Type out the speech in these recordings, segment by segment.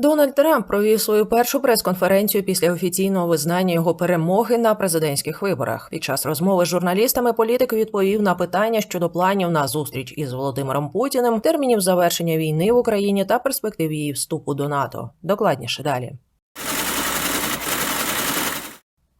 Дональд Трамп провів свою першу прес-конференцію після офіційного визнання його перемоги на президентських виборах. Під час розмови з журналістами політик відповів на питання щодо планів на зустріч із Володимиром Путіним, термінів завершення війни в Україні та перспектив її вступу до НАТО. Докладніше далі.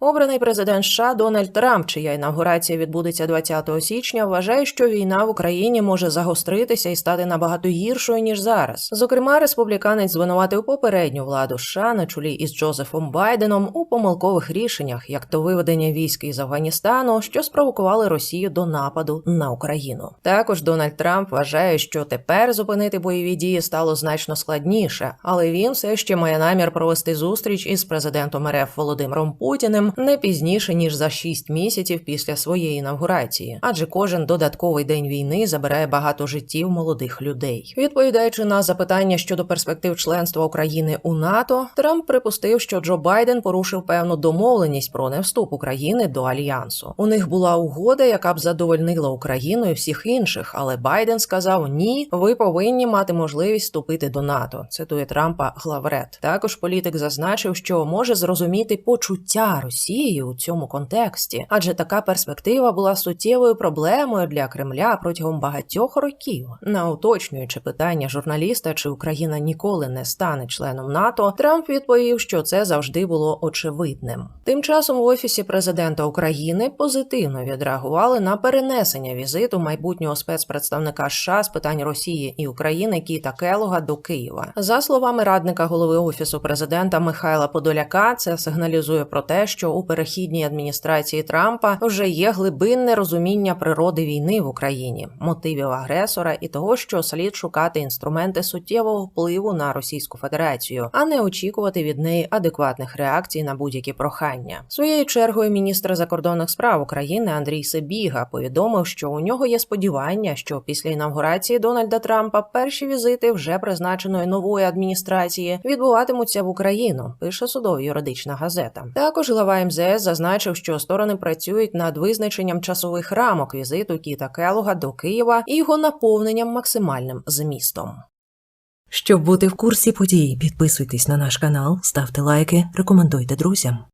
Обраний президент США Дональд Трамп, чия інавгурація відбудеться 20 січня, вважає, що війна в Україні може загостритися і стати набагато гіршою ніж зараз. Зокрема, республіканець звинуватив попередню владу США на чолі із Джозефом Байденом у помилкових рішеннях, як то виведення військ із Афганістану, що спровокували Росію до нападу на Україну. Також Дональд Трамп вважає, що тепер зупинити бойові дії стало значно складніше, але він все ще має намір провести зустріч із президентом РФ Володимиром Путіним не пізніше ніж за 6 місяців після своєї інавгурації, адже кожен додатковий день війни забирає багато життів молодих людей. Відповідаючи на запитання щодо перспектив членства України у НАТО, Трамп припустив, що Джо Байден порушив певну домовленість про невступ України до альянсу. У них була угода, яка б задовольнила Україну і всіх інших, але Байден сказав: ні, ви повинні мати можливість вступити до НАТО. Цитує Трампа главред. Також політик зазначив, що може зрозуміти почуття Росії. Росією у цьому контексті, адже така перспектива була суттєвою проблемою для Кремля протягом багатьох років. На уточнюючи питання журналіста, чи Україна ніколи не стане членом НАТО, Трамп відповів, що це завжди було очевидним. Тим часом в офісі президента України позитивно відреагували на перенесення візиту майбутнього спецпредставника США з питань Росії і України Кіта Келога до Києва. За словами радника голови офісу президента Михайла Подоляка, це сигналізує про те, що у перехідній адміністрації Трампа вже є глибинне розуміння природи війни в Україні, мотивів агресора і того, що слід шукати інструменти суттєвого впливу на Російську Федерацію, а не очікувати від неї адекватних реакцій на будь-які прохання. Своєю чергою міністр закордонних справ України Андрій Себіга повідомив, що у нього є сподівання, що після інавгурації Дональда Трампа перші візити вже призначеної нової адміністрації відбуватимуться в Україну. Пише судово-юридична газета. Також глава МЗС зазначив, що сторони працюють над визначенням часових рамок візиту Кіта Келога до Києва і його наповненням максимальним змістом. Щоб бути в курсі подій, підписуйтесь на наш канал, ставте лайки, рекомендуйте друзям.